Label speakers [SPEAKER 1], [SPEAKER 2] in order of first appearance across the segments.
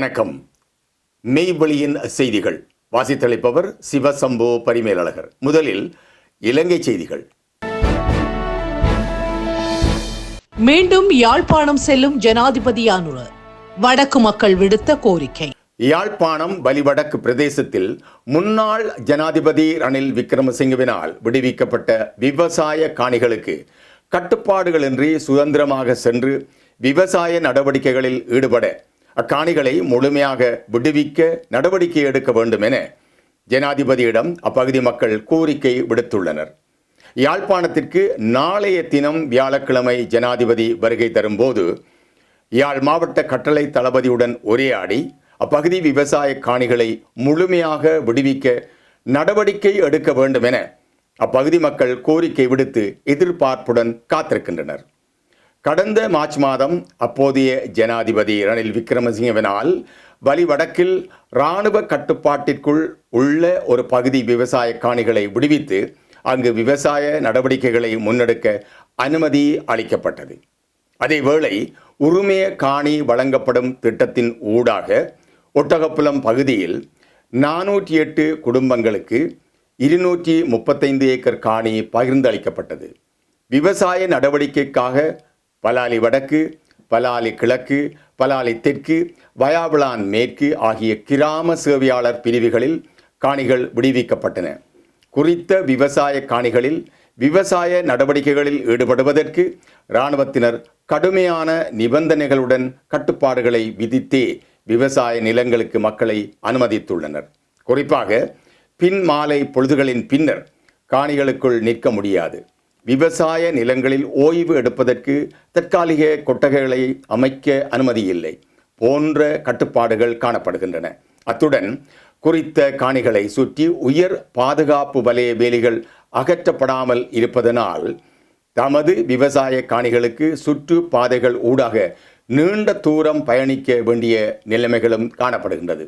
[SPEAKER 1] வணக்கம். மெய்வெளியின் செய்திகள். வாசித்தளிப்பவர் சிவசம்போ பரிமேலழகர். முதலில் இலங்கை செய்திகள்.
[SPEAKER 2] மீண்டும் யாழ்ப்பாணம் செல்லும் ஜனாதிபதி அனுர வடக்கு மக்கள் விடுத்த கோரிக்கை.
[SPEAKER 1] யாழ்ப்பாணம் வலிவடக்கு பிரதேசத்தில் முன்னாள் ஜனாதிபதி ரணில் விக்ரமசிங்கவினால் விடுவிக்கப்பட்ட விவசாய காணிகளுக்கு கட்டுப்பாடுகளின்றி சுதந்திரமாக சென்று விவசாய நடவடிக்கைகளில் ஈடுபட அக்காணிகளை முழுமையாக விடுவிக்க நடவடிக்கை எடுக்க வேண்டும் என ஜனாதிபதியிடம் அப்பகுதி மக்கள் கோரிக்கை விடுத்துள்ளனர். யாழ்ப்பாணத்திற்கு நாளைய தினம் வியாழக்கிழமை ஜனாதிபதி வருகை தரும்போது யாழ் மாவட்ட கட்டளை தளபதியுடன் உரையாடி அப்பகுதி விவசாய காணிகளை முழுமையாக விடுவிக்க நடவடிக்கை எடுக்க வேண்டும் என அப்பகுதி மக்கள் கோரிக்கை விடுத்து எதிர்பார்ப்புடன் காத்திருக்கின்றனர். கடந்த மார்ச் மாதம் அப்போதைய ஜனாதிபதி ரணில் விக்ரமசிங்கவினால் வலிவடக்கில் இராணுவ கட்டுப்பாட்டிற்குள் உள்ள ஒரு பகுதி விவசாய காணிகளை விடுவித்து அங்கு விவசாய நடவடிக்கைகளை முன்னெடுக்க அனுமதி அளிக்கப்பட்டது. அதேவேளை உரிமைய காணி வழங்கப்படும் திட்டத்தின் ஊடாக ஒட்டகப்புலம் பகுதியில் நானூற்றி எட்டு குடும்பங்களுக்கு இருநூற்றி முப்பத்தைந்து ஏக்கர் காணி பகிர்ந்தளிக்கப்பட்டது. விவசாய நடவடிக்கைக்காக பலாலி வடக்கு பலாலி கிழக்கு பலாலி தெற்கு வயாபிளான் மேற்கு ஆகிய கிராம சேவையாளர் பிரிவுகளில் காணிகள் விடுவிக்கப்பட்டன. குறித்த விவசாய காணிகளில் விவசாய நடவடிக்கைகளில் ஈடுபடுவதற்கு இராணுவத்தினர் கடுமையான நிபந்தனைகளுடன் கட்டுப்பாடுகளை விதித்தே விவசாய நிலங்களுக்கு மக்களை அனுமதித்துள்ளனர். குறிப்பாக பின் மாலை பொழுதுகளின் பின்னர் காணிகளுக்குள் நிற்க முடியாது. விவசாய நிலங்களில் ஓய்வு எடுப்பதற்கு தற்காலிக கொட்டகைகளை அமைக்க அனுமதி இல்லை போன்ற கட்டுப்பாடுகள் காணப்படுகின்றன. அத்துடன் குறித்த காணிகளை சுற்றி உயர் பாதுகாப்பு வலய வேலிகள் அகற்றப்படாமல் இருப்பதனால் தமது விவசாய காணிகளுக்கு சுற்று பாதைகள் ஊடாக நீண்ட தூரம் பயணிக்க வேண்டிய நிலைமைகளும் காணப்படுகின்றது.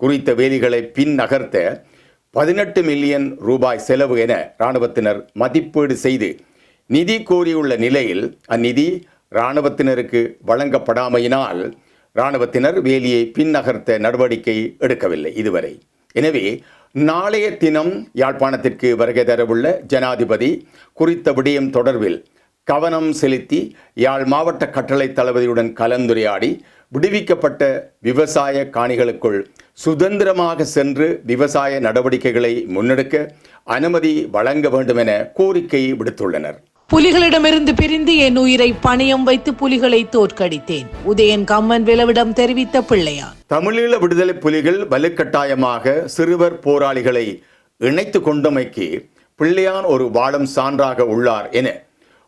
[SPEAKER 1] குறித்த வேலிகளை பின் நகர்த்த பதினெட்டு மில்லியன் ரூபாய் செலவு என இராணுவத்தினர் மதிப்பீடு செய்து நிதி கோரியுள்ள நிலையில் அந்நிதி இராணுவத்தினருக்கு வழங்கப்படாமையினால் இராணுவத்தினர் வேலியை பின்னகர்த்த நடவடிக்கை எடுக்கவில்லை இதுவரை. எனவே நாளைய தினம் யாழ்ப்பாணத்திற்கு வருகை தரவுள்ள ஜனாதிபதி குறித்த விடயம் தொடர்பில் கவனம் செலுத்தி யாழ் மாவட்ட கட்டளை தளபதியுடன் கலந்துரையாடி விடுவிக்கப்பட்ட விவசாய காணிகளுக்குள் சுதந்திரமாக சென்று விவசாய நடவடிக்கைகளை முன்னெடுக்க அனுமதி வழங்க வேண்டும் என கோரிக்கை விடுத்துள்ளனர்.
[SPEAKER 2] புலிகளிடமிருந்து பிரிந்து என் உயிரை பணயம் வைத்து புலிகளை தோற்கடித்தேன். உதயன் கம்மன் விளவிடம் தெரிவித்த பிள்ளையார்
[SPEAKER 1] தமிழீழ விடுதலை புலிகள் வலுக்கட்டாயமாக சிறுவர் போராளிகளை இணைத்து கொண்டமைக்கு பிள்ளையான் ஒரு வாழும் சான்றாக உள்ளார் என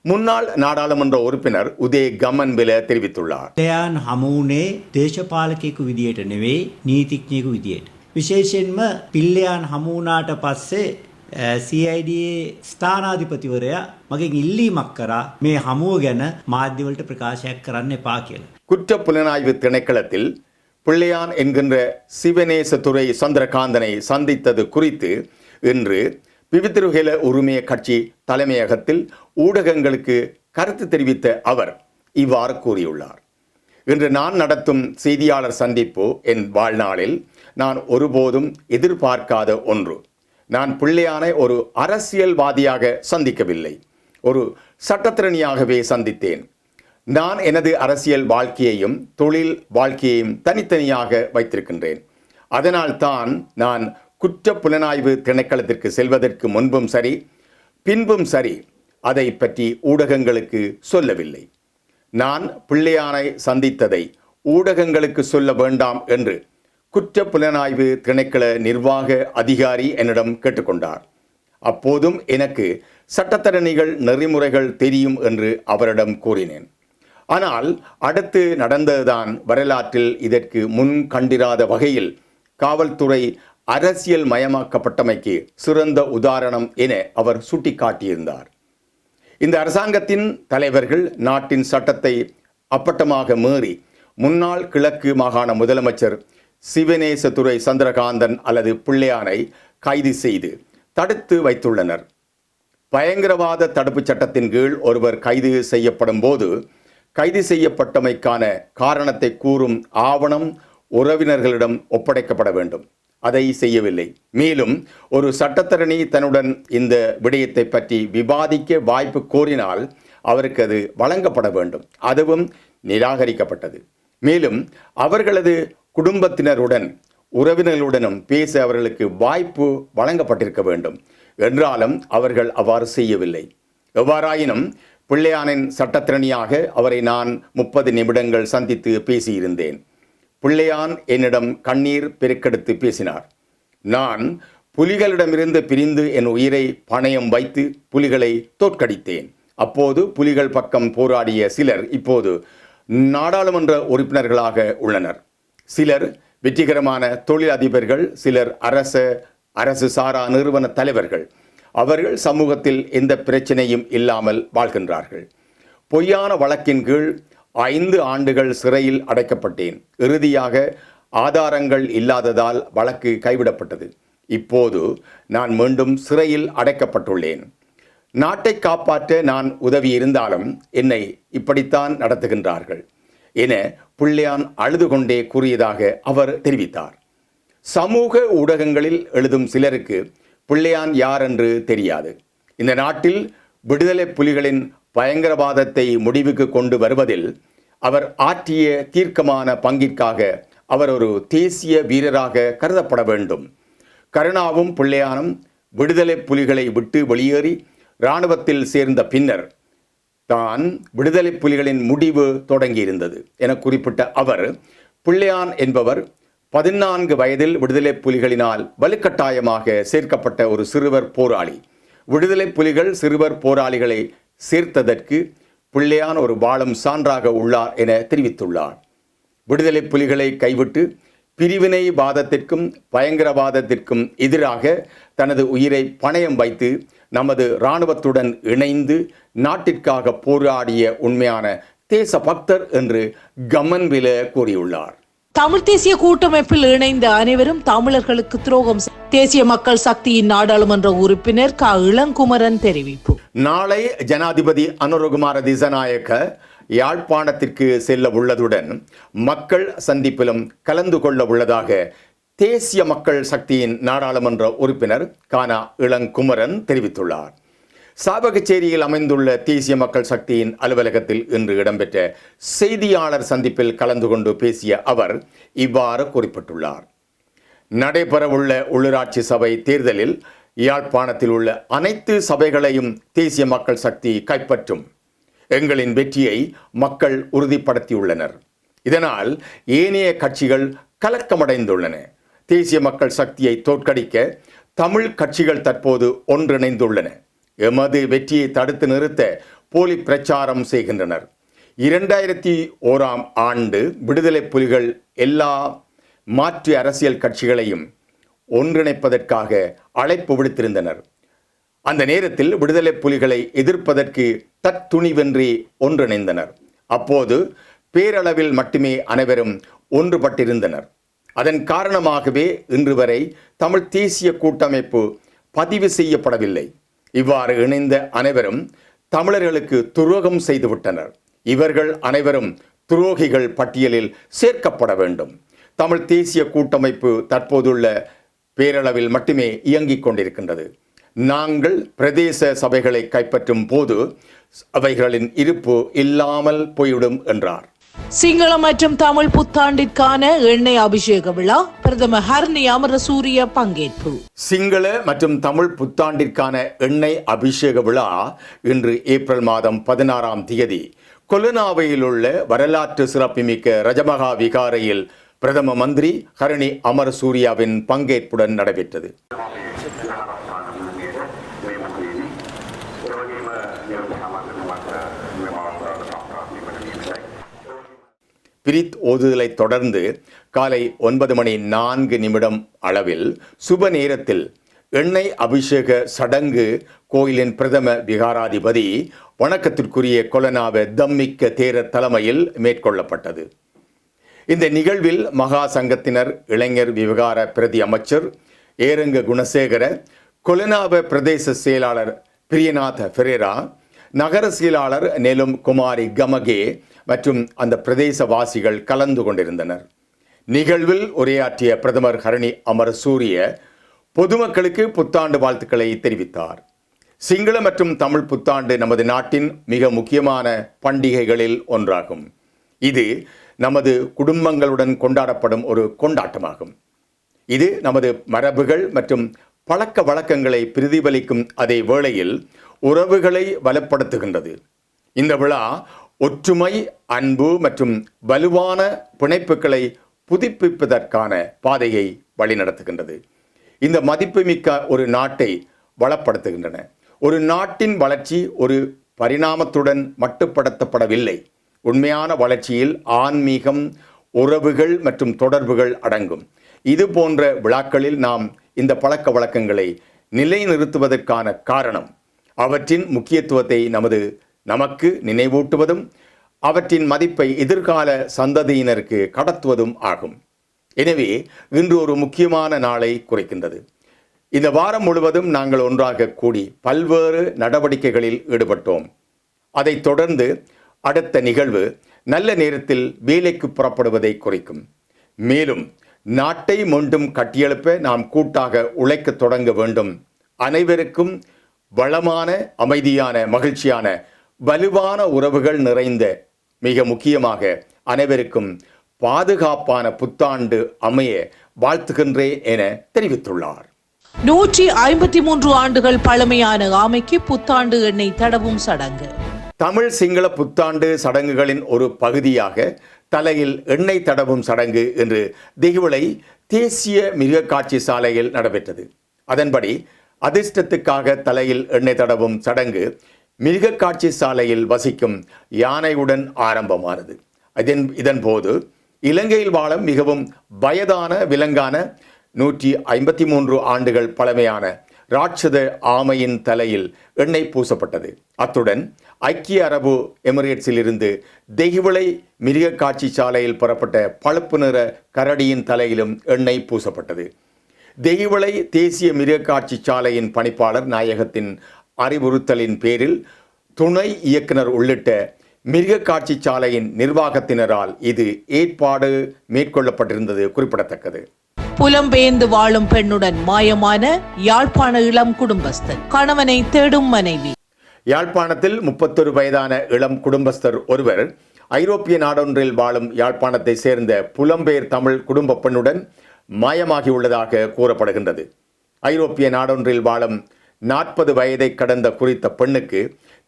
[SPEAKER 1] முன்னாள் நாடாளுமன்ற உறுப்பினர் உதய கமன் வில தெரிவித்துள்ளார்
[SPEAKER 3] ටයන් හමුවනේ දේශපාලකයෙකු විදියට නෙවෙයි නීතිඥයකු විදියට. විශේෂයෙන්ම පිල්ලයන් හමුවනාට පස්සේ CID ස්ථානාධිපතිවරයා මගෙන් ඉල්ලීමක් කරා මේ හමුව ගැන මාධ්‍යවලට ප්‍රකාශයක් කරන්න එපා කියලා.
[SPEAKER 1] குற்ற புலனாய்வு திணைக்களத்தில் பிள்ளையான் என்கின்ற சிவநேசதுரை சந்திரகாந்தனை சந்தித்தது குறித்து இன்று விவித்திருகேல உரிமைய கட்சி தலைமையகத்தில் ஊடகங்களுக்கு கருத்து தெரிவித்த அவர் இவ்வாறு கூறியுள்ளார். இன்று நான் நடத்தும் செய்தியாளர் சந்திப்பு என் வாழ்நாளில் நான் ஒருபோதும் எதிர்பார்க்காத ஒன்று. நான் பிள்ளையான ஒரு அரசியல்வாதியாக சந்திக்கவில்லை. ஒரு சட்டத்திறனியாகவே சந்தித்தேன். நான் எனது அரசியல் வாழ்க்கையையும் தொழில் வாழ்க்கையையும் தனித்தனியாக வைத்திருக்கின்றேன். அதனால்தான் நான் குற்ற புலனாய்வு திணைக்களத்திற்கு செல்வதற்கு முன்பும் சரி பின்பும் சரி அதை பற்றி ஊடகங்களுக்கு சொல்லவில்லை. நான் பிள்ளையானை சந்தித்ததை ஊடகங்களுக்கு சொல்ல வேண்டாம் என்று குற்ற புலனாய்வு திணைக்கள நிர்வாக அதிகாரி என்னிடம் கேட்டுக்கொண்டார். அப்போதும் எனக்கு சட்டத்தரணிகள் நெறிமுறைகள் தெரியும் என்று அவரிடம் கூறினேன். ஆனால் அடுத்து நடந்ததுதான் வரலாற்றில் இதற்கு முன் கண்டிராத வகையில் காவல்துறை அரசியல் மயமாக்கப்பட்டமைக்கு சிறந்த உதாரணம் என அவர் சுட்டிக்காட்டியிருந்தார். இந்த அரசாங்கத்தின் தலைவர்கள் நாட்டின் சட்டத்தை அப்பட்டமாக மீறி முன்னாள் கிழக்கு மாகாண முதலமைச்சர் சிவனேசதுரை சந்திரகாந்தன் அல்லது பிள்ளையானை கைது செய்து தடுத்து வைத்துள்ளனர். பயங்கரவாத தடுப்புச் சட்டத்தின் கீழ் ஒருவர் கைது செய்யப்படும் போது கைது செய்யப்பட்டமைக்கான காரணத்தை கூறும் ஆவணம் உறவினர்களிடம் ஒப்படைக்கப்பட வேண்டும். அதை செய்யவில்லை. மேலும் ஒரு சட்டத்தரணி தன்னுடன் இந்த விடயத்தை பற்றி விவாதிக்க வாய்ப்பு கோரினால் அவருக்கு அது வழங்கப்பட வேண்டும். அதுவும் நிராகரிக்கப்பட்டது. மேலும் அவர்களது குடும்பத்தினருடன் உறவினர்களுடனும் பேச அவர்களுக்கு வாய்ப்பு வழங்கப்பட்டிருக்க வேண்டும். என்றாலும் அவர்கள் அவ்வாறு செய்யவில்லை. எவ்வாறாயினும் பிள்ளையானின் சட்டத்திறனியாக அவரை நான் முப்பது நிமிடங்கள் சந்தித்து பேசியிருந்தேன். பிள்ளையான் என்னிடம் கண்ணீர் பெருக்கெடுத்து பேசினார். நான் புலிகளிடமிருந்து பிரிந்து என் உயிரை பணயம் வைத்து புலிகளை தோற்கடித்தேன். அப்போது புலிகள் பக்கம் போராடிய சிலர் இப்போது நாடாளுமன்ற உறுப்பினர்களாக உள்ளனர். சிலர் வெற்றிகரமான தொழில் அதிபர்கள் சிலர் அரச அரசு சாரா நிறுவன தலைவர்கள். அவர்கள் சமூகத்தில் எந்த பிரச்சனையும் இல்லாமல் வாழ்கின்றார்கள். பொய்யான வழக்கின் கீழ் ஐந்து ஆண்டுகள் சிறையில் அடைக்கப்பட்டேன். இறுதியாக ஆதாரங்கள் இல்லாததால் வழக்கு கைவிடப்பட்டது. இப்போது நான் மீண்டும் சிறையில் அடைக்கப்பட்டுள்ளேன். நாட்டை காப்பாற்ற நான் உதவி இருந்தாலும் என்னை இப்படித்தான் நடத்துகின்றார்கள் என பிள்ளையான் அழுது கொண்டே கூறியதாக அவர் தெரிவித்தார். சமூக ஊடகங்களில் எழுதும் சிலருக்கு பிள்ளையான் யார் என்று தெரியாது. இந்த நாட்டில் விடுதலை புலிகளின் பயங்கரவாதத்தை முடிவுக்கு கொண்டு வருவதில் அவர் ஆற்றிய தீர்க்கமான பங்கிற்காக அவர் ஒரு தேசிய வீரராக கருதப்பட வேண்டும். கருணாவும் பிள்ளையானும் விடுதலை புலிகளை விட்டு வெளியேறி இராணுவத்தில் சேர்ந்த பின்னர் தான் விடுதலை புலிகளின் முடிவு தொடங்கியிருந்தது என குறிப்பிட்ட அவர் பிள்ளையான் என்பவர் பதினான்கு வயதில் விடுதலை புலிகளினால் வலுக்கட்டாயமாக சேர்க்கப்பட்ட ஒரு சிறுவர் போராளி. விடுதலை புலிகள் சிறுவர் போராளிகளை சேர்த்ததற்கு பிள்ளையான் ஒரு வாழும் சான்றாக உள்ளார் என தெரிவித்துள்ளார். விடுதலை புலிகளை கைவிட்டு பிரிவினை வாதத்திற்கும் பயங்கரவாதத்திற்கும் எதிராக தனது உயிரை பணயம் வைத்து நமது இராணுவத்துடன் இணைந்து நாட்டிற்காக போராடிய உண்மையான தேச பக்தர் என்று கமன்வில கூறியுள்ளார்.
[SPEAKER 2] தமிழ் தேசிய கூட்டமைப்பில் இணைந்த அனைவரும் தமிழர்களுக்கு துரோகம் தேசிய மக்கள் சக்தியின் நாடாளுமன்ற உறுப்பினர் க. இளங்குமரன் தெரிவிப்பு.
[SPEAKER 1] நாளை ஜனாதிபதி அனுரகுமார திசநாயக்க யாழ்ப்பாணத்திற்கு செல்ல உள்ளதுடன் மக்கள் சந்திப்பிலும் கலந்து கொள்ள உள்ளதாக தேசிய மக்கள் சக்தியின் நாடாளுமன்ற உறுப்பினர் கானா இளங்குமரன் தெரிவித்துள்ளார். சாபகச்சேரியில் அமைந்துள்ள தேசிய மக்கள் சக்தியின் அலுவலகத்தில் இன்று இடம்பெற்ற செய்தியாளர் சந்திப்பில் கலந்து கொண்டு பேசிய அவர் இவ்வாறு குறிப்பிட்டுள்ளார். நடைபெறவுள்ள உள்ளூராட்சி சபை தேர்தலில் யாழ்ப்பாணத்தில் உள்ள அனைத்து சபைகளையும் தேசிய மக்கள் சக்தி கைப்பற்றும் எங்களின் வெற்றியை மக்கள் உறுதிப்படுத்தியுள்ளனர். இதனால் ஏனைய கட்சிகள் கலக்கமடைந்துள்ளன. தேசிய மக்கள் சக்தியை தோற்கடிக்க தமிழ் கட்சிகள் தற்போது ஒன்றிணைந்துள்ளன. எமது வெற்றியை தடுத்து நிறுத்த போலி பிரச்சாரம் செய்கின்றனர். இரண்டாயிரத்தி ஓராம் ஆண்டு விடுதலை புலிகள் எல்லா மாற்று அரசியல் கட்சிகளையும் ஒன்றிணைப்பதற்காக அழைப்பு விடுத்திருந்தனர். அந்த நேரத்தில் விடுதலை புலிகளை எதிர்ப்பதற்கு தத்துணிவென்றி ஒன்றிணைந்தனர். அப்போது பேரளவில் மட்டுமே அனைவரும் ஒன்றுபட்டிருந்தனர். அதன் காரணமாகவே இன்று வரை தமிழ் தேசிய கூட்டமைப்பு பதிவு செய்யப்படவில்லை. இவ்வாறு இணைந்த அனைவரும் தமிழர்களுக்கு துரோகம் செய்துவிட்டனர். இவர்கள் அனைவரும் துரோகிகள் பட்டியலில் சேர்க்கப்பட வேண்டும். தமிழ் தேசிய கூட்டமைப்பு தற்போதுள்ள பேரளவில் மட்டுமே இயங்கிக் கொண்டிருக்கின்றது. நாங்கள் பிரதேச சபைகளை கைப்பற்றும் போது அவைகளின் இருப்பு இல்லாமல் போய்விடும் என்றார்.
[SPEAKER 2] சிங்கள மற்றும் தமிழ் புத்தாண்டிற்கான எண்ணெய் அபிஷேக விழா பிரதமர் ஹர்னி அமரசூரிய பங்கேற்பு.
[SPEAKER 1] சிங்கள மற்றும் தமிழ் புத்தாண்டிற்கான எண்ணெய் அபிஷேக விழா இன்று ஏப்ரல் மாதம் பதினாறாம் தேதி கொலுனாவையில் உள்ள வரலாற்று சிறப்புமிக்க ரஜமகா விகாரையில் பிரதம மந்திரி ஹரணி அமரசூரியாவின் பங்கேற்புடன் நடைபெற்றது. பிரித் ஓதுதலை தொடர்ந்து காலை ஒன்பது மணி நான்கு நிமிடம் அளவில் சுப நேரத்தில் எண்ணெய் அபிஷேக சடங்கு கோயிலின் பிரதம விகாராதிபதி வணக்கத்திற்குரிய கொலனாவ தம்மிக்க தேரர் தலைமையில் மேற்கொள்ளப்பட்டது. இந்த நிகழ்வில் மகா சங்கத்தினர் இளைஞர் விவகார பிரதி அமைச்சர் ஏரங்க குணசேகர கொலனாவ பிரதேச செயலாளர் பிரியநாத ஃபெரேரா நகர செயலாளர் நெலும் குமாரி கமகே மற்றும் அந்த பிரதேசவாசிகள் கலந்து கொண்டிருந்தனர். நிகழ்வில் உரையாற்றிய பிரதமர் ஹரணி அமரசூரிய பொதுமக்களுக்கு புத்தாண்டு வாழ்த்துக்களை தெரிவித்தார். சிங்கள மற்றும் தமிழ் புத்தாண்டு நமது நாட்டின் மிக முக்கியமான பண்டிகைகளில் ஒன்றாகும். இது நமது குடும்பங்களுடன் கொண்டாடப்படும் ஒரு கொண்டாட்டமாகும். இது நமது மரபுகள் மற்றும் பழக்க வழக்கங்களை பிரதிபலிக்கும் அதே வேளையில் உறவுகளை பலப்படுத்துகின்றது இந்த விழா ஒற்றுமை அன்பு மற்றும் வலுவான பிணைப்புகளை புதுப்பிப்பதற்கான பாதையை வழிநடத்துகின்றது. இந்த மதிப்புமிக்க ஒரு நாட்டை வளப்படுத்துகின்றன. ஒரு நாட்டின் வளர்ச்சி ஒரு பரிணாமத்துடன் மட்டுப்படுத்தப்படவில்லை. உண்மையான வளர்ச்சியில் ஆன்மீகம் உறவுகள் மற்றும் தொடர்புகள் அடங்கும். இது போன்ற விழாக்களில் நாம் இந்த பழக்க வழக்கங்களை நிலைநிறுத்துவதற்கான காரணம் அவற்றின் முக்கியத்துவத்தை நமது நமக்கு நினைவூட்டுவதும் அவற்றின் மதிப்பை எதிர்கால சந்ததியினருக்கு கடத்துவதும் ஆகும். எனவே இன்று ஒரு முக்கியமான நாளை குறைக்கின்றது. இந்த வாரம் முழுவதும் நாங்கள் ஒன்றாக கூடி பல்வேறு நடவடிக்கைகளில் ஈடுபட்டோம். அதைத் தொடர்ந்து அடுத்த நிகழ்வு நல்ல நேரத்தில் வேலைக்கு புறப்படுவதை குறிக்கும். மேலும் நாட்டை மீண்டும் கட்டியெழுப்ப நாம் கூட்டாக உழைக்கத் தொடங்க வேண்டும். அனைவருக்கும் வளமான அமைதியான மகிழ்ச்சியான வலுவான உறவுகள் நிறைந்த மிக முக்கியமாக அனைவருக்கும் பாதுகாப்பான புத்தாண்டு அமைய வாழ்த்துகின்றேன் என தெரிவித்துள்ளார்.
[SPEAKER 2] நூற்றி ஐம்பத்தி மூன்று ஆண்டுகள் பழமையான ஆமைக்கு புத்தாண்டு எண்ணெய் தடவும் சடங்கு.
[SPEAKER 1] தமிழ் சிங்கள புத்தாண்டு சடங்குகளின் ஒரு பகுதியாக தலையில் எண்ணெய் தடவும் சடங்கு என்று திகுவளை தேசிய மிருகக்காட்சி சாலையில் நடைபெற்றது. அதன்படி அதிர்ஷ்டத்துக்காக தலையில் எண்ணெய் தடவும் சடங்கு மிருகக்காட்சி சாலையில் வசிக்கும் யானையுடன் ஆரம்பமானது. இதன் போது இலங்கையில் வாழும் மிகவும் வயதான விலங்கான நூற்றி ஐம்பத்தி மூன்று ஆண்டுகள் பழமையான ராட்சத ஆமையின் தலையில் எண்ணெய் பூசப்பட்டது. அத்துடன் ஐக்கிய அரபு எமிரேட்ஸில் இருந்து தெய்வளை மிருகக்காட்சி சாலையில் புறப்பட்ட பழுப்பு நிற கரடியின் தலையிலும் எண்ணெய் பூசப்பட்டது. தெய்விளை தேசிய மிருகக்காட்சி சாலையின் பணிப்பாளர் நாயகத்தின் அறிவுறுத்தலின் பேரில் துணை இயக்குனர் உள்ளிட்ட மிருகக்காட்சி சாலையின் நிர்வாகத்தினரால் இது ஏற்பாடு மேற்கொள்ளப்பட்டிருந்தது குறிப்பிடத்தக்கது.
[SPEAKER 2] புலம்பெயர்ந்து வாழும் பெண்ணுடன் மாயமான யாழ்ப்பாண இளம் குடும்பஸ்தன் கணவனை தேடும் மனைவி.
[SPEAKER 1] யாழ்ப்பாணத்தில் முப்பத்தொரு வயதான இளம் குடும்பஸ்தர் ஒருவர் ஐரோப்பிய நாடொன்றில் வாழும் யாழ்ப்பாணத்தை சேர்ந்த புலம்பெயர் தமிழ் குடும்ப பெண்ணுடன் மாயமாகியுள்ளதாக கூறப்படுகின்றது. ஐரோப்பிய நாடொன்றில் வாழும் நாற்பது வயதை கடந்த குறித்த பெண்ணுக்கு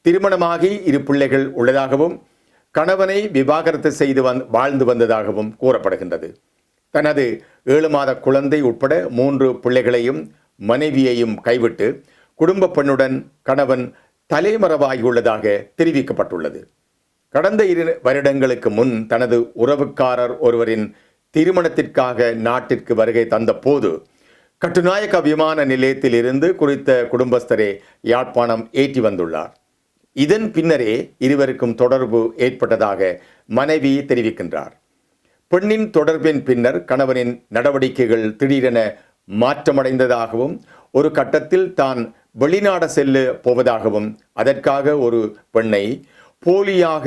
[SPEAKER 1] திருமணமாகி இரு பிள்ளைகள் உள்ளதாகவும் கணவனை விவாகரத்து செய்து வந் வாழ்ந்து வந்ததாகவும் கூறப்படுகின்றது. தனது ஏழு மாத குழந்தை உட்பட மூன்று பிள்ளைகளையும் மனைவியையும் கைவிட்டு குடும்ப பெண்ணுடன் கணவன் தலைமறைவாகியுள்ளதாக தெரிவிக்கப்பட்டுள்ளது. கடந்த இரு வருடங்களுக்கு முன் தனது உறவுக்காரர் ஒருவரின் திருமணத்திற்காக நாட்டிற்கு வருகை தந்தபோது கட்டுநாயக்க விமான நிலையத்தில் இருந்து குறித்த குடும்பஸ்தரே யாழ்ப்பாணம் ஏற்றி வந்துள்ளார். இதன் பின்னரே இருவருக்கும் தொடர்பு ஏற்பட்டதாக மனைவி தெரிவிக்கின்றார். பெண்ணின் தொடர்பின் பின்னர் கணவனின் நடவடிக்கைகள் திடீரென மாற்றமடைந்ததாகவும் ஒரு கட்டத்தில் தான் வெளிநாட செல்ல போவதாகவும் அதற்காக ஒரு பெண்ணை போலியாக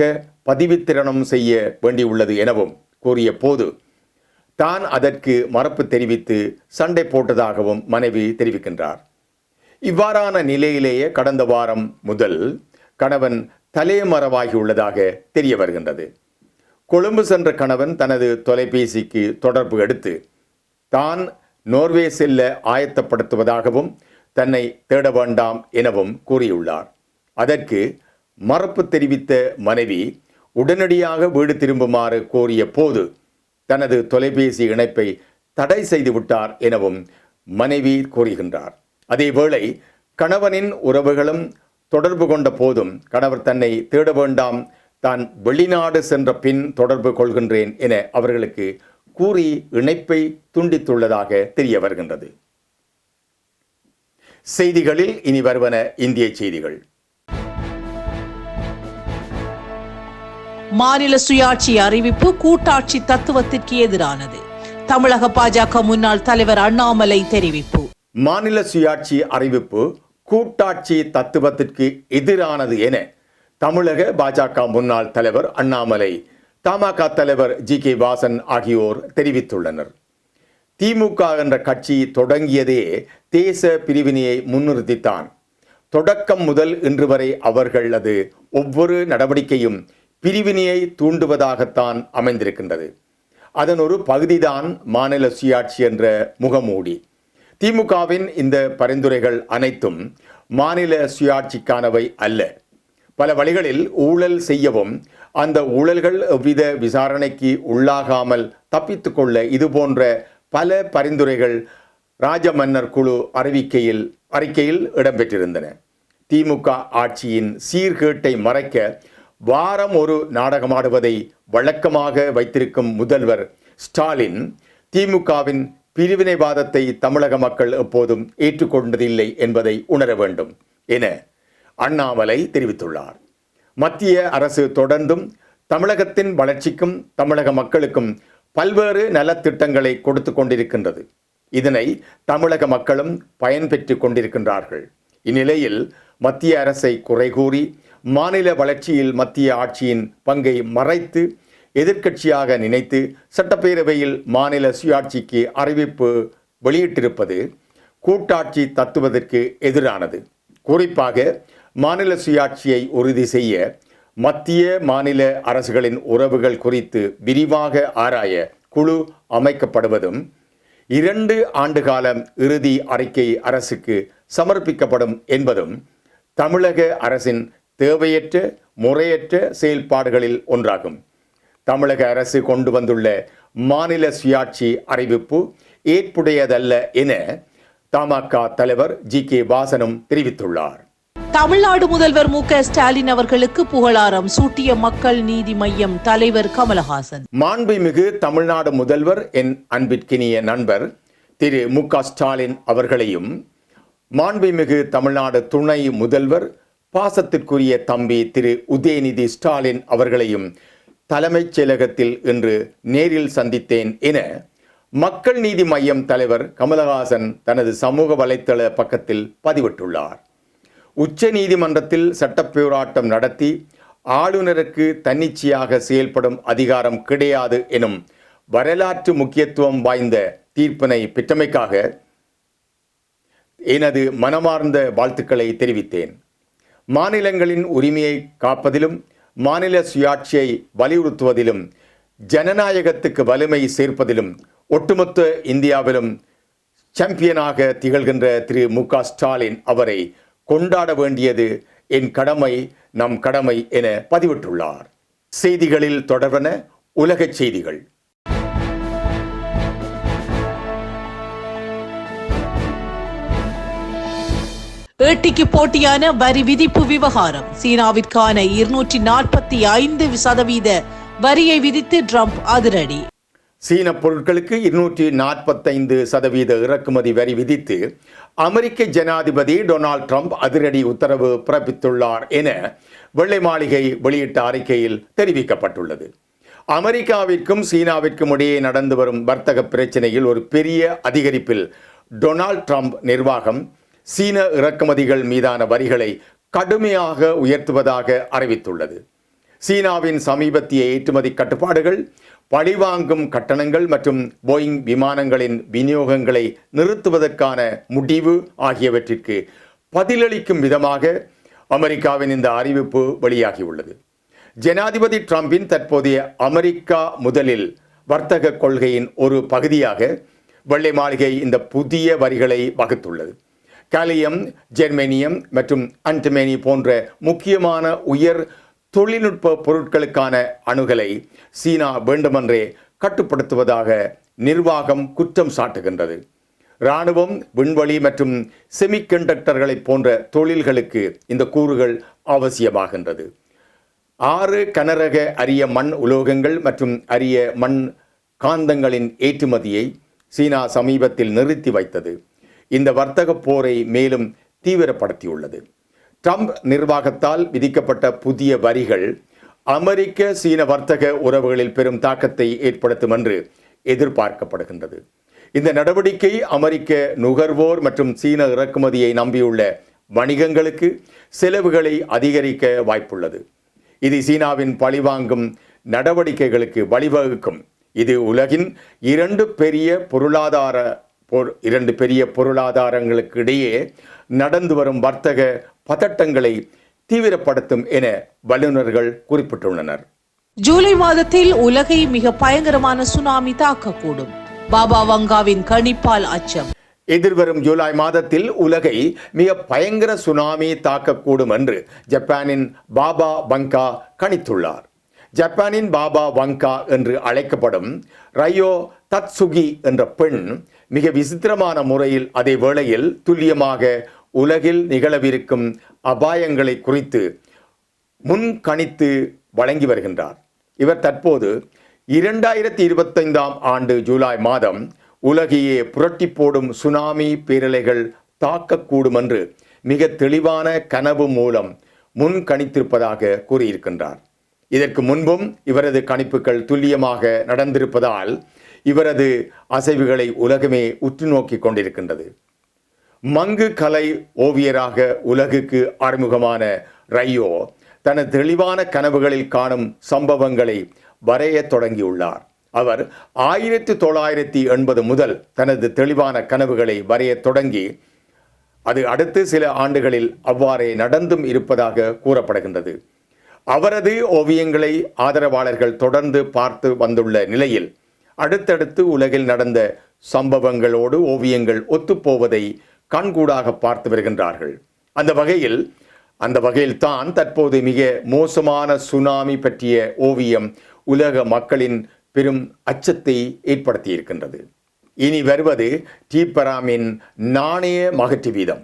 [SPEAKER 1] பதிவுத்திறனம் செய்ய வேண்டியுள்ளது எனவும் கூறிய போது தான் அதற்கு மறப்பு தெரிவித்து சண்டை போட்டதாகவும் மனைவி தெரிவிக்கின்றார். இவ்வாறான நிலையிலேயே கடந்த வாரம் முதல் கணவன் தலைமறைவாகியுள்ளதாக தெரிய வருகின்றது. கொழும்பு சென்ற கணவன் தனது தொலைபேசிக்கு தொடர்பு எடுத்து தான் நோர்வே செல்ல ஆயத்தப்படுத்துவதாகவும் தன்னை தேட வேண்டாம் எனவும் கூறியுள்ளார். அதற்கு மறப்பு தெரிவித்த மனைவி உடனடியாக வீடு திரும்புமாறு கோரிய போது தனது தொலைபேசி இணைப்பை தடை செய்து விட்டார் எனவும் மனைவி கூறுகின்றார். அதேவேளை கணவனின் உறவுகளும் தொடர்பு கொண்ட போதும் கணவர் தன்னை தேட வேண்டாம் தான் வெளிநாடு சென்ற பின் தொடர்பு கொள்கின்றேன் என அவர்களுக்கு கூறி இணைப்பை துண்டித்துள்ளதாக தெரிய வருகின்றது. செய்திகளில் இனி வருவன இந்திய செய்திகள்.
[SPEAKER 2] மாநில சுயாட்சி அறிவிப்பு கூட்டாட்சி தத்துவத்திற்கு எதிரானது. தமிழக பாஜக முன்னாள் தலைவர் அண்ணாமலை தெரிவிப்பு.
[SPEAKER 1] மாநில சுயாட்சி அறிவிப்பு கூட்டாட்சி தத்துவத்திற்கு எதிரானது என தமிழக பாஜக முன்னாள் தலைவர் அண்ணாமலை தமாக தலைவர் ஜி கே வாசன் ஆகியோர் தெரிவித்துள்ளனர். திமுக என்ற கட்சி தொடங்கியதே தேச பிரிவினையை முன்னிறுத்தித்தான். தொடக்கம் முதல் இன்று வரை அவர்களது ஒவ்வொரு நடவடிக்கையும் பிரிவினையை தூண்டுவதாகத்தான் அமைந்திருக்கின்றது. அதன் ஒரு பகுதிதான் மாநில சுயாட்சி என்ற முகமூடி. திமுகவின் இந்த பரிந்துரைகள் அனைத்தும் மாநில சுயாட்சிக்கானவை அல்ல. பல வழிகளில் ஊழல் செய்யவும் அந்த ஊழல்கள் எவ்வித விசாரணைக்கு உள்ளாகாமல் தப்பித்துக்கொள்ள இது போன்ற பல பரிந்துரைகள் ராஜமன்னர் குழு அறிவிக்கையில் அறிக்கையில் இடம்பெற்றிருந்தன. திமுக ஆட்சியின் சீர்கேட்டை மறைக்க வாரம் ஒரு நாடகமாடுவதை வழக்கமாக வைத்திருக்கும் முதல்வர் ஸ்டாலின் திமுகவின் பிரிவினைவாதத்தை தமிழக மக்கள் எப்போதும் ஏற்றுக்கொண்டதில்லை என்பதை உணர வேண்டும் என அண்ணாமலை தெரிவித்துள்ளார். மத்திய அரசு தொடர்ந்தும் தமிழகத்தின் வளர்ச்சிக்கும் தமிழக மக்களுக்கும் பல்வேறு நலத்திட்டங்களை கொடுத்து கொண்டிருக்கின்றது. இதனை தமிழக மக்களும் பயன்பெற்று கொண்டிருக்கின்றார்கள். இந்நிலையில் மத்திய அரசை குறை கூறி மாநில வளர்ச்சியில் மத்திய ஆட்சியின் பங்கை மறைத்து எதிர்க்கட்சியாக நினைத்து சட்டப்பேரவையில் மாநில சுயாட்சிக்கு அறிவிப்பு வெளியிட்டிருப்பது கூட்டாட்சி தத்துவதற்கு எதிரானது. குறிப்பாக மாநில சுயாட்சியை உறுதி செய்ய மத்திய மாநில அரசுகளின் உறவுகள் குறித்து விரிவாக ஆராய குழு அமைக்கப்படுவதும் இரண்டு ஆண்டுகாலம் இறுதி அறிக்கை அரசுக்கு சமர்ப்பிக்கப்படும் என்பதும் தமிழக அரசின் தேவையற்ற முறையற்ற செயல்பாடுகளில் ஒன்றாகும். தமிழக அரசு கொண்டு வந்துள்ள மாநில சுயாட்சி அறிவிப்பு ஏற்புடையதல்ல என தமாக தலைவர் ஜி கே வாசனும் தெரிவித்துள்ளார்.
[SPEAKER 2] தமிழ்நாடு முதல்வர் மு க ஸ்டாலின் அவர்களுக்கு புகழாரம் சூட்டிய மக்கள் நீதி மய்யம் தலைவர் கமலஹாசன்.
[SPEAKER 1] மாண்புமிகு தமிழ்நாடு முதல்வர் என் அன்பிற்கினிய நண்பர் திரு மு க ஸ்டாலின் அவர்களையும் மாண்புமிகு தமிழ்நாடு துணை முதல்வர் பாசத்திற்குரிய தம்பி திரு உதயநிதி ஸ்டாலின் அவர்களையும் தலைமைச் செயலகத்தில் இன்று நேரில் சந்தித்தேன் என மக்கள் நீதி மையம் தலைவர் கமலஹாசன் தனது சமூக வலைத்தள பக்கத்தில் பதிவிட்டுள்ளார். உச்ச நீதிமன்றத்தில் சட்ட போராட்டம் நடத்தி ஆளுநருக்கு தன்னிச்சையாக செயல்படும் அதிகாரம் கிடையாது எனும் வரலாற்று முக்கியத்துவம் வாய்ந்த தீர்ப்பினை பெற்றமைக்காக எனது மனமார்ந்த வாழ்த்துக்களை தெரிவித்தேன். மாநிலங்களின் உரிமையை காப்பதிலும் மாநில சுயாட்சியை வலியுறுத்துவதிலும் ஜனநாயகத்துக்கு வலிமை சேர்ப்பதிலும் ஒட்டுமொத்த இந்தியாவிலும் சாம்பியனாக திகழ்கின்ற திரு மு க ஸ்டாலின் அவரை கொண்டாட வேண்டியது என் கடமை நம் கடமை என பதிவிட்டுள்ளார். செய்திகளில் தொடர்வன உலகச் செய்திகள்.
[SPEAKER 2] ஏட்டிக்கு போட்டியான வரி விதிப்பு விவகாரம். சீனாவிற்கான இருநூற்றி நாற்பத்தி ஐந்து சதவீத வரியை விதித்து ட்ரம்ப் அதிரடி.
[SPEAKER 1] சீன பொருட்களுக்கு இருநூற்றி நாற்பத்தைந்து சதவீத இறக்குமதி வரி விதித்து அமெரிக்க ஜனாதிபதி டொனால்ட் ட்ரம்ப் அதிரடி உத்தரவு பிறப்பித்துள்ளார் என வெள்ளை மாளிகை வெளியிட்ட அறிக்கையில் தெரிவிக்கப்பட்டுள்ளது. அமெரிக்காவிற்கும் சீனாவிற்கும் இடையே நடந்து வரும் வர்த்தக பிரச்சனையில் ஒரு பெரிய அதிகரிப்பில் டொனால்ட் ட்ரம்ப் நிர்வாகம் சீன இறக்குமதிகள் மீதான வரிகளை கடுமையாக உயர்த்துவதாக அறிவித்துள்ளது. சீனாவின் சமீபத்திய ஏற்றுமதி கட்டுப்பாடுகள் பழிவாங்கும் கட்டணங்கள் மற்றும் போயிங் விமானங்களின் விநியோகங்களை நிறுத்துவதற்கான முடிவு ஆகியவற்றிற்கு பதிலளிக்கும் விதமாக அமெரிக்காவின் இந்த அறிவிப்பு வெளியாகியுள்ளது. ஜனாதிபதி ட்ரம்பின் தற்போதைய அமெரிக்கா முதலில் வர்த்தக கொள்கையின் ஒரு பகுதியாக வெள்ளை மாளிகை இந்த புதிய வரிகளை வகுத்துள்ளது. கலியம் ஜெர்மேனியம் மற்றும் அன்டமேனி போன்ற முக்கியமான உயர் தொழில்நுட்ப பொருட்களுக்கான அணுகலை சீனா வேண்டுமென்றே கட்டுப்படுத்துவதாக நிர்வாகம் குற்றம் சாட்டுகின்றது. இராணுவம் விண்வெளி மற்றும் செமிகண்டக்டர்களை போன்ற தொழில்களுக்கு இந்த கூறுகள் அவசியமாகின்றது. ஆறு கனரக அரிய மண் உலோகங்கள் மற்றும் அரிய மண் காந்தங்களின் ஏற்றுமதியை சீனா சமீபத்தில் நிறுத்தி வைத்தது. இந்த வர்த்தக போரை மேலும் தீவிரப்படுத்தியுள்ளது. ட்ரம்ப் நிர்வாகத்தால் விதிக்கப்பட்ட புதிய வரிகள் அமெரிக்க சீன வர்த்தக உறவுகளில் பெரும் தாக்கத்தை ஏற்படுத்தும் என்று எதிர்பார்க்கப்படுகின்றது. இந்த நடவடிக்கை அமெரிக்க நுகர்வோர் மற்றும் சீன இறக்குமதியை நம்பியுள்ள வணிகங்களுக்கு செலவுகளை அதிகரிக்க வாய்ப்புள்ளது. இது சீனாவின் பழிவாங்கும் நடவடிக்கைகளுக்கு வழிவகுக்கும். இது உலகின் இரண்டு பெரிய பொருளாதார இரண்டு பெரிய பொருளாதாரங்களுக்கு இடையே நடந்து வரும் வர்த்தக பதட்டங்களை தீவிரப்படுத்தும் என வல்லுநர்கள் குறிப்பிட்டுள்ளனர்.
[SPEAKER 2] ஜூலை மாதத்தில் உலகை மிக பயங்கரமான சுனாமி தாக்கக்கூடும். பாபா வங்காவின் கணிப்பால் அச்சம்.
[SPEAKER 1] எதிர்வரும் ஜூலை மாதத்தில் உலகை மிக பயங்கர சுனாமி தாக்கக்கூடும் என்று ஜப்பானின் பாபா வங்கா கணித்துள்ளார். ஜப்பானின் பாபா வங்கா என்று அழைக்கப்படும் ரையோ தத்சுகி என்ற பெண் மிக விசித்திரமான முறையில் அதே வேளையில் துல்லியமாக உலகில் நிகழவிருக்கும் அபாயங்களை குறித்து முன்கணித்து வழங்கி வருகின்றார். இவர் தற்போது இரண்டாயிரத்தி இருபத்தைந்தாம் ஆண்டு ஜூலை மாதம் உலகையே புரட்டி போடும் சுனாமி பேரலைகள் தாக்கக்கூடும் என்று மிக தெளிவான கனவு மூலம் முன்கணித்திருப்பதாக கூறியிருக்கின்றார். இதற்கு முன்பும் இவரது கணிப்புகள் துல்லியமாக நடந்திருப்பதால் இவரது அசைவுகளை உலகமே உற்று நோக்கி கொண்டிருக்கின்றது. மங்கு கலை ஓவியராக உலகுக்கு அறிமுகமான ரையோ தனது தெளிவான கனவுகளில் காணும் சம்பவங்களை வரையத் தொடங்கியுள்ளார். அவர் ஆயிரத்தி தொள்ளாயிரத்தி எண்பது முதல் தனது தெளிவான கனவுகளை வரையத் தொடங்கி அது அடுத்து சில ஆண்டுகளில் அவ்வாறே நடந்தும் இருப்பதாக கூறப்படுகின்றது. அவரது ஓவியங்களை ஆதரவாளர்கள் தொடர்ந்து பார்த்து வந்துள்ள நிலையில் அடுத்தடுத்து உலகில் நடந்த சம்பவங்களோடு ஓவியங்கள் ஒத்துப்போவதை கண்கூடாக பார்த்து வருகின்றார்கள். அந்த வகையில் அந்த வகையில் தான் தற்போது மிக மோசமான சுனாமி பற்றிய ஓவியம் உலக மக்களின் பெரும் அச்சத்தை ஏற்படுத்தியிருக்கின்றது. இனி வருவது டீப்பராமின் நாணய மகட்டு வீதம்.